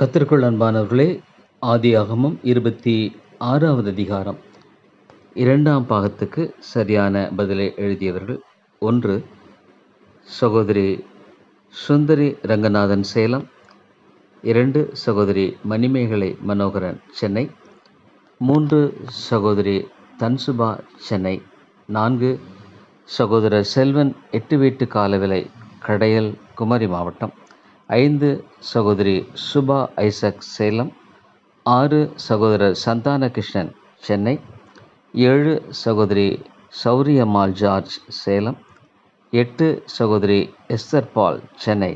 கத்திற்குள் அன்பானவர்களே ஆதி ஆதியாகமம் இருபத்தி ஆறாவது அதிகாரம். இரண்டாம் பாகத்துக்கு சரியான பதிலை எழுதியவர்கள் ஒன்று சகோதரி சுந்தரி ரங்கநாதன் சேலம் இரண்டு சகோதரி மணிமேகலை மனோகரன் சென்னை மூன்று சகோதரி தன்சுபா சென்னை நான்கு சகோதரர் செல்வன் எட்டு வீட்டு காலவிலை கடையல் குமரி மாவட்டம். ஐந்து சகோதரி சுபா ஐசக் சேலம் ஆறு சகோதரர் சந்தானகிருஷ்ணன் சென்னை ஏழு சகோதரி சௌரியம்மாள் ஜார்ஜ் சேலம் எட்டு சகோதரி எஸ்தர் பால் சென்னை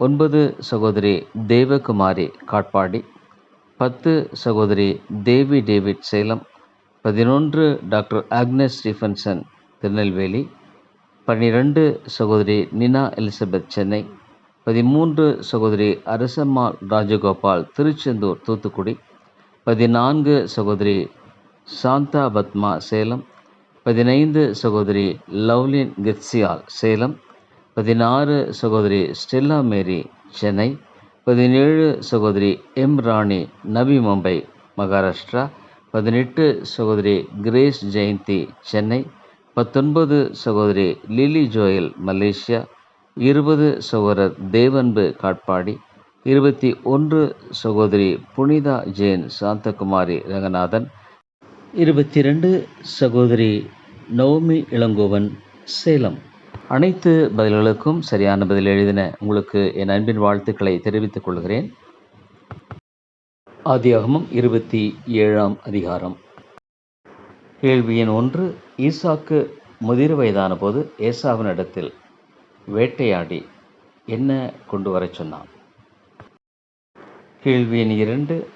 ஒன்பது சகோதரி தேவகுமாரி காட்பாடி பத்து சகோதரி தேவி டேவிட் சேலம் பதினொன்று டாக்டர் ஆக்னஸ் ஸ்டீஃபன்சன் திருநெல்வேலி பன்னிரெண்டு சகோதரி நினா எலிசபெத் சென்னை பதிமூன்று சகோதரி அரசம்மாள் ராஜகோபால் திருச்செந்தூர் தூத்துக்குடி. பதினான்கு சகோதரி சாந்தா பத்மா சேலம். பதினைந்து சகோதரி லவ்லின் கிர்சியால் சேலம். பதினாறு சகோதரி ஸ்டெல்லா மேரி சென்னை. பதினேழு சகோதரி எம் ராணி நவி மும்பை மகாராஷ்டிரா. பதினெட்டு சகோதரி கிரேஸ் ஜெயந்தி சென்னை. பத்தொன்பது சகோதரி லிலி ஜோயல் மலேசியா. இருபது சகோதரர் தேவன்பு காட்பாடி இருபத்தி ஒன்று சகோதரி புனிதா ஜெயின் சாந்தகுமாரி ரங்கநாதன் இருபத்தி ரெண்டு சகோதரி நவமி இளங்கோவன் சேலம். அனைத்து பதில்களுக்கும் சரியான பதில் எழுதின உங்களுக்கு என் அன்பின் வாழ்த்துக்களை தெரிவித்துக் கொள்கிறேன். ஆதியாகமம் இருபத்தி ஏழாம் அதிகாரம். கேள்வியின் ஒன்று ஈசாக்கு முதிர் வயதான போது ஏசாவின் இடத்தில் வேட்டையாடி என்ன கொண்டு வரச் சொன்னான்? கேள்வி எண் இரண்டு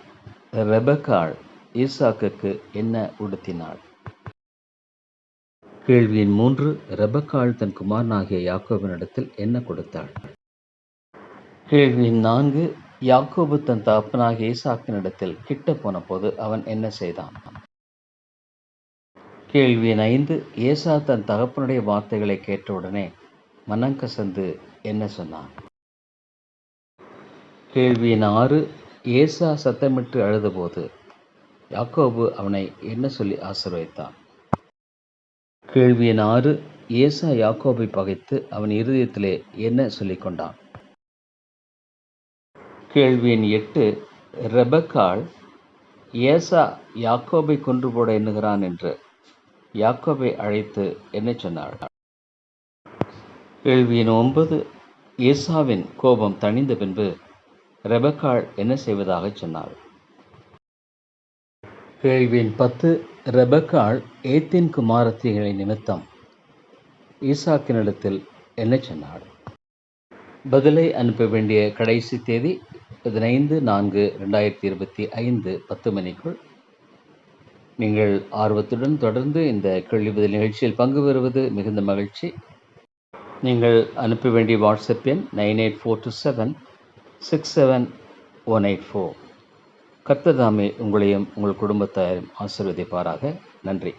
ரெபக்காள் ஈசாக்குக்கு என்ன உடுத்தினாள்? கேள்வி எண் மூன்று ரெபக்காள் தன் குமாரனாகிய யாக்கோபினிடத்தில் என்ன கொடுத்தாள்? கேள்வி நான்கு யாக்கோபு தன் தகப்பனாகிய ஈசாக்கினிடத்தில் கிட்ட போன போது அவன் என்ன செய்தான்? கேள்வி ஐந்து ஏசா தன் தகப்பனுடைய வார்த்தைகளை கேட்டவுடனே மனங்கசந்து என்ன சொன்னான்? கேள்வி ஆறு ஏசா சத்தமிட்டு அழுதபோது யாக்கோபு அவனை என்ன சொல்லி ஆசீர்வதித்தான்? கேள்வி ஆறு ஏசா யாக்கோபை பகைத்து அவன் இருதயத்திலே என்ன சொல்லிக் கொண்டான்? கேள்வி எண் எட்டு ரெபக்காள் ஏசா யாக்கோபை கொன்று போட எண்ணுகிறான் என்று யாக்கோபை அழைத்து என்ன சொன்னாள்? கேள்வி எண் ஒன்பது ஏசாவின் கோபம் தணிந்த பின்பு ரெபக்காள் என்ன செய்வதாக சொன்னாள்? கேள்வி எண் பத்து ரெபக்காள் ஏத்தின் குமாரத்திகளை நிமித்தம் ஈசாக்கினிடத்தில் என்ன சொன்னாள்? பதிலை அனுப்ப வேண்டிய கடைசி தேதி பதினைந்து நான்கு ரெண்டாயிரத்தி இருபத்தி ஐந்து பத்து மணிக்குள். நீங்கள் ஆர்வத்துடன் தொடர்ந்து இந்த கேள்வி பதில் நிகழ்ச்சியில் பங்கு பெறுவது மிகுந்த மகிழ்ச்சி. நீங்கள் அனுப்ப வேண்டிய வாட்ஸ்அப் எண் nine eight four two seven six seven one eight four. கர்த்ததாமே உங்களையும் உங்கள் குடும்பத்தாரையும் ஆசிர்வதிப்பாராக. நன்றி.